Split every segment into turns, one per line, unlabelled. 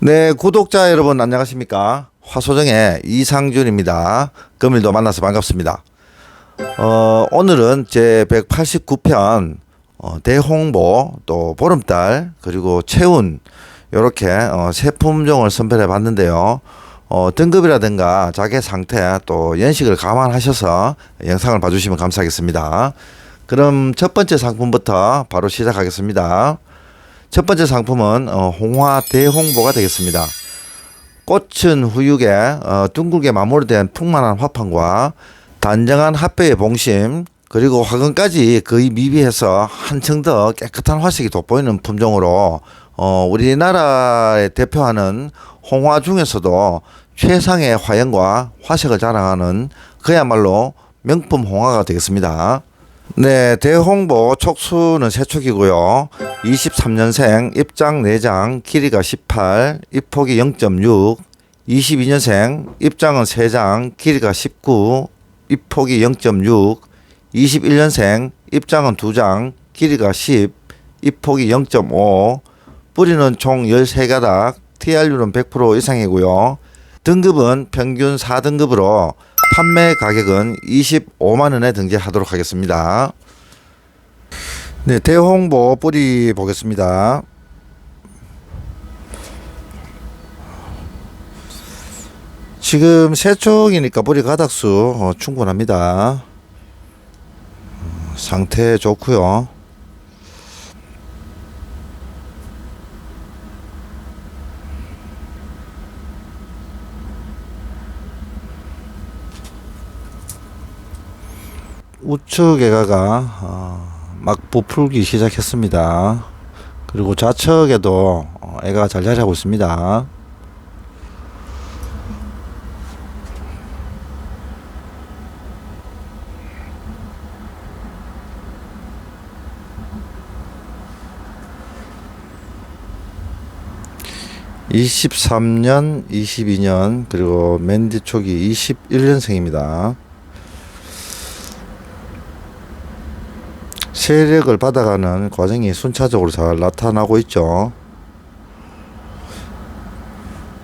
네, 구독자 여러분 안녕하십니까? 화소정의 이상준입니다. 금일도 만나서 반갑습니다. 어, 오늘은 제 189편 어, 대홍보 또 보름달 그리고 채운 이렇게 어, 세 품종을 선별해 봤는데요. 어, 등급이라든가 자개 상태 또 연식을 감안하셔서 영상을 봐주시면 감사하겠습니다. 그럼 첫 번째 상품부터 바로 시작하겠습니다. 첫 번째 상품은 어, 홍화 대홍보가 되겠습니다. 꽃은 후육에 어, 둥글게 마무리된 풍만한 화판과 단정한 핫배의 봉심 그리고 화근까지 거의 미비해서 한층 더 깨끗한 화색이 돋보이는 품종으로 어, 우리나라에 대표하는 홍화 중에서도 최상의 화형과 화색을 자랑하는 그야말로 명품 홍화가 되겠습니다. 네, 대홍보 촉수는 세촉이고요. 23년생 입장 4장 길이가 18, 입폭이 0.6, 22년생 입장은 3장 길이가 19, 입폭이 0.6, 21년생 입장은 2장 길이가 10, 입폭이 0.5, 뿌리는 총 13가닥, TR율은 100% 이상이고요. 등급은 평균 4등급으로 판매 가격은 25만 원에 등재하도록 하겠습니다. 네, 대홍보 뿌리 보겠습니다. 지금 세 쪽이니까 뿌리 가닥수 어, 충분합니다. 어, 상태 좋고요. 우측 애가가 어, 막 부풀기 시작했습니다. 그리고 좌측에도 어, 애가 잘 자리하고 있습니다. (23년) (22년) 그리고 맨 뒤쪽이 (21년생입니다) 세력을 받아가는 과정이 순차적으로 잘 나타나고 있죠.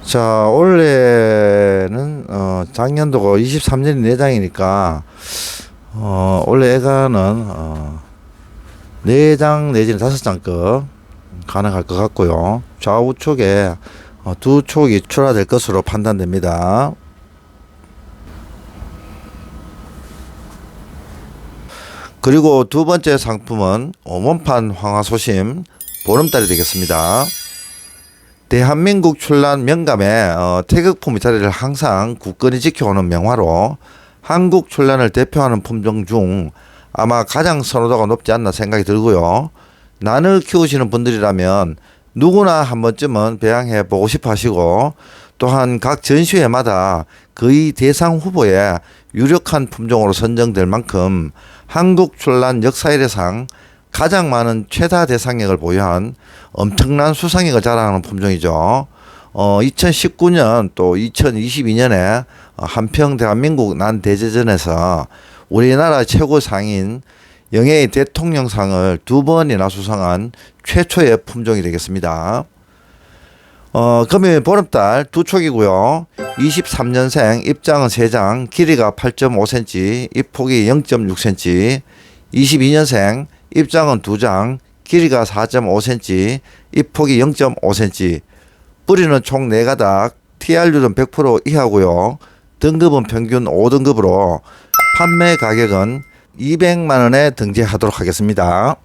자, 올해는 어, 작년도가 23년이 내장이니까 어, 올해 애가는 어, 4장 내지는 5장급 가능할 것 같고요. 좌우쪽에 어, 두 촉이 출하될 것으로 판단됩니다. 그리고 두 번째 상품은 오몬판 황화소심 보름달이 되겠습니다. 대한민국 출란 명감에 어, 태극품의 자리를 항상 굳건히 지켜오는 명화로 한국 출란을 대표하는 품종 중 아마 가장 선호도가 높지 않나 생각이 들고요. 난을 키우시는 분들이라면 누구나 한 번쯤은 배양해 보고 싶어 하시고 또한 각 전시회마다 거의 대상 후보에 유력한 품종으로 선정될 만큼 한국 출란 역사일의상 가장 많은 최다 대상액을 보유한 엄청난 수상액을 자랑하는 품종이죠. 어, 2019년 또 2022년에 한평 대한민국 난 대제전에서 우리나라 최고 상인 영예의 대통령상을 두 번이나 수상한 최초의 품종이 되겠습니다. 어, 금일 보름달 두 촉이고요. 23년생 입장은 3장, 길이가 8.5cm, 입폭이 0.6cm. 22년생 입장은 2장, 길이가 4.5cm, 입폭이 0.5cm. 뿌리는 총 4가닥, TR율은 100% 이하고요. 등급은 평균 5등급으로 판매 가격은 200만 원에 등재하도록 하겠습니다.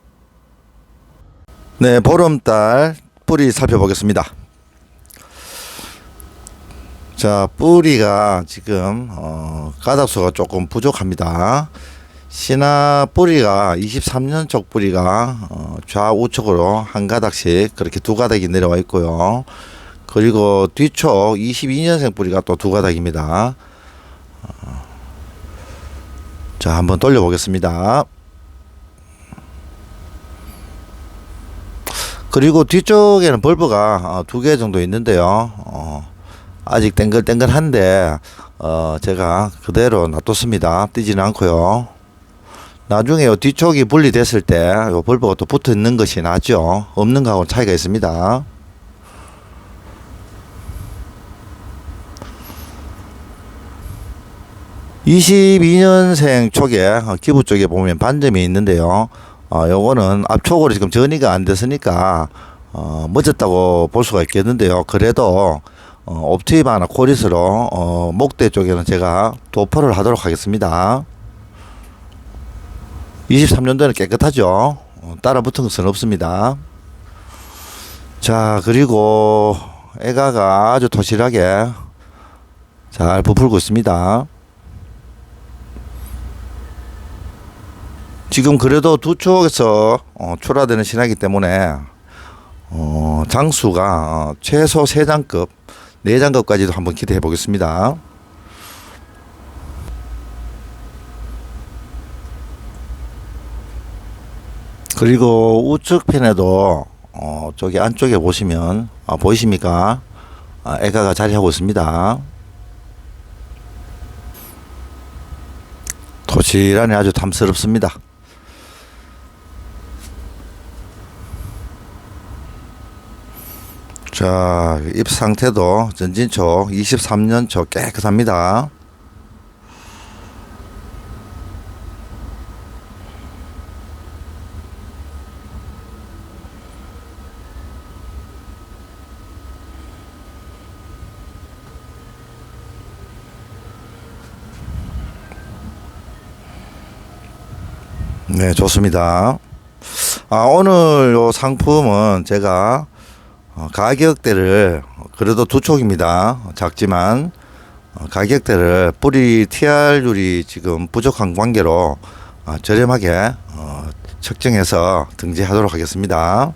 네, 보름달 뿌리 살펴보겠습니다. 자, 뿌리가 지금 어, 가닥수가 조금 부족합니다. 신화 뿌리가 23년 쪽 뿌리가 어, 좌우측으로 한 가닥씩 그렇게 두 가닥이 내려와 있고요. 그리고 뒤쪽 22년생 뿌리가 또 두 가닥입니다. 어, 자, 한번 돌려 보겠습니다. 그리고 뒤쪽에는 벌브가 어, 두개 정도 있는데요. 어, 아직 땡글땡글한데 어, 제가 그대로 놔뒀습니다. 뛰지는 않고요. 나중에 요 뒤쪽이 분리됐을 때요 벌브가 또 붙어 있는 것이 낫죠. 없는 거하고 차이가 있습니다. (22년생) 쪽에 어, 기부 쪽에 보면 반점이 있는데요 어, 요거는 앞쪽으로 지금 전이가 안 됐으니까 어, 멋졌다고 볼 수가 있겠는데요 그래도 어, 옵티바나 코리스로 어, 목대 쪽에는 제가 도포를 하도록 하겠습니다 23년도에는 깨끗하죠. 어, 따라 붙은 것은 없습니다. 자, 그리고 애가가 아주 도실하게 잘 부풀고 있습니다. 지금 그래도 두 쪽에서 어, 출하되는 신화이기 때문에 어, 장수가 어, 최소 세장급 네장급까지도 한번 기대해 보겠습니다. 그리고 우측 편에도 어, 저기 안쪽에 보시면 아, 보이십니까? 아, 애가가 자리하고 있습니다. 도시란이 아주 탐스럽습니다. 자, 잎 상태도 전진초 23년초 깨끗합니다. 네, 좋습니다. 아, 오늘 요 상품은 제가 어, 가격대를 그래도 두 촉입니다. 작지만 어, 가격대를 뿌리 TR율이 지금 부족한 관계로 어, 저렴하게 어, 측정해서 등재하도록 하겠습니다.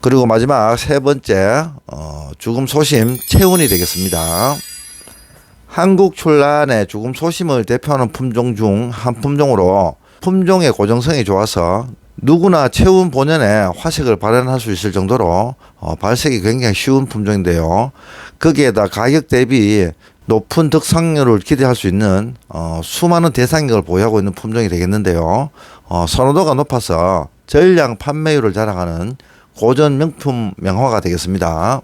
그리고 마지막 세 번째 어, 죽음 소심 체운이 되겠습니다. 한국 출란의 죽음 소심을 대표하는 품종 중 한 품종으로 품종의 고정성이 좋아서 누구나 체운 본연의 화색을 발현할 수 있을 정도로 어, 발색이 굉장히 쉬운 품종인데요. 거기에다 가격 대비 높은 득상률을 기대할 수 있는 어, 수많은 대상격을 보유하고 있는 품종이 되겠는데요. 어, 선호도가 높아서 전량 판매율을 자랑하는 고전 명품 명화가 되겠습니다.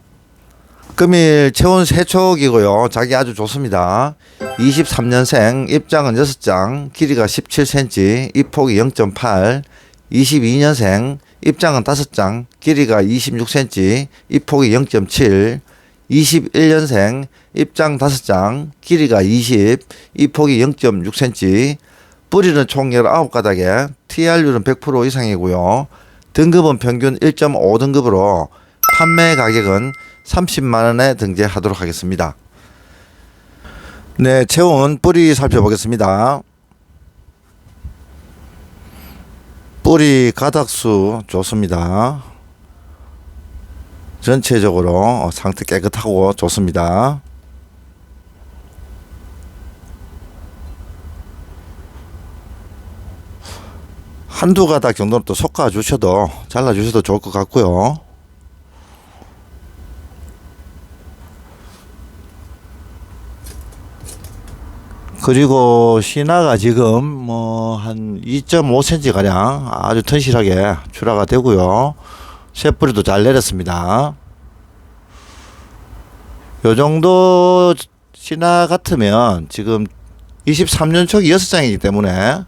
금일 체온 세촉이고요. 자기 아주 좋습니다. 23년생, 입장은 6장, 길이가 17cm, 입폭이 0.8, 22년생, 입장은 5장, 길이가 26cm, 입폭이 0.7, 21년생, 입장 5장, 길이가 20, 입폭이 0.6cm, 뿌리는 총 19가닥에 TR율은 100% 이상이고요. 등급은 평균 1.5등급으로 판매 가격은 30만 원에 등재하도록 하겠습니다. 네, 체온 뿌리 살펴보겠습니다. 뿌리 가닥수 좋습니다. 전체적으로 상태 깨끗하고 좋습니다. 한두 가닥 정도는 또 솎아 주셔도 잘라 주셔도 좋을 것 같고요. 그리고 신화가 지금 뭐 한 2.5cm 가량 아주 튼실하게 출하가 되고요. 쇠뿌리도 잘 내렸습니다. 요 정도 신화 같으면 지금 23년 초기 6장이기 때문에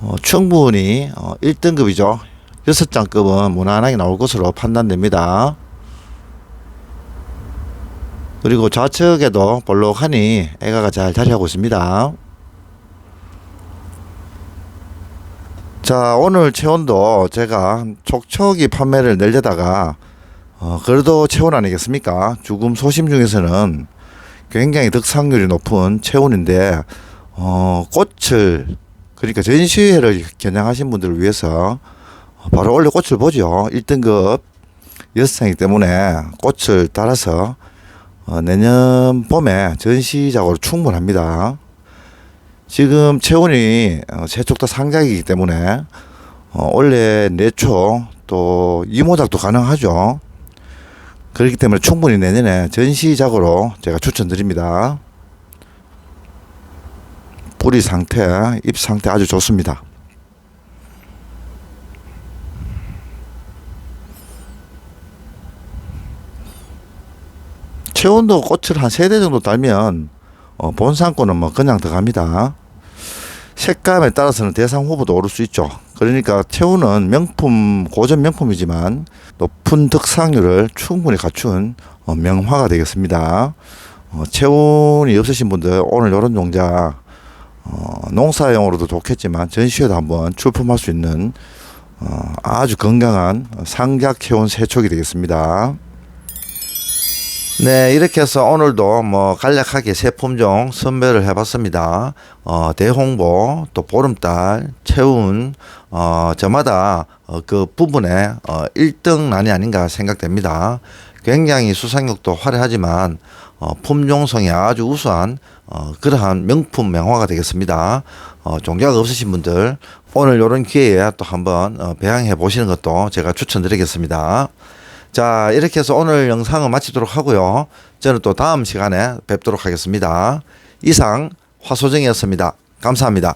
어, 충분히 어, 1등급이죠. 6장급은 무난하게 나올 것으로 판단됩니다. 그리고 좌측에도 볼록하니 애가가 잘 자리하고 있습니다. 자, 오늘 체온도 제가 촉촉이 판매를 내려다가 어, 그래도 체온 아니겠습니까? 죽음 소심 중에서는 굉장히 득상률이 높은 체온인데 어, 꽃을 그러니까 전시회를 겨냥하신 분들을 위해서 어, 바로 원래 꽃을 보죠. 1등급 여성이기 때문에 꽃을 따라서 어, 내년 봄에 전시작으로 충분합니다. 지금 체온이 어, 세척도 상작이기 때문에 어, 원래 내초 또 이모작도 가능하죠. 그렇기 때문에 충분히 내년에 전시작으로 제가 추천드립니다. 뿌리 상태, 잎 상태 아주 좋습니다. 체온도 꽃을 한 세 대 정도 달면 어, 본상권은 뭐 그냥 들어갑니다. 색감에 따라서는 대상 후보도 오를 수 있죠. 그러니까 체온은 명품 고전 명품이지만 높은 득상률을 충분히 갖춘 어, 명화가 되겠습니다. 어, 체온이 없으신 분들 오늘 이런 종자 어, 농사용으로도 좋겠지만 전시회도 한번 출품할 수 있는 어, 아주 건강한 상작 체온 세촉이 되겠습니다. 네, 이렇게 해서 오늘도 뭐 간략하게 세 품종 선별을 해봤습니다. 어, 대홍보, 또 보름달, 채운, 어, 저마다 어, 그 부분에 어, 1등란이 아닌가 생각됩니다. 굉장히 수상력도 화려하지만 어, 품종성이 아주 우수한 어, 그러한 명품 명화가 되겠습니다. 어, 종자가 없으신 분들 오늘 이런 기회에 또 한번 어, 배양해 보시는 것도 제가 추천드리겠습니다. 자, 이렇게 해서 오늘 영상은 마치도록 하고요. 저는 또 다음 시간에 뵙도록 하겠습니다. 이상 화소정이었습니다. 감사합니다.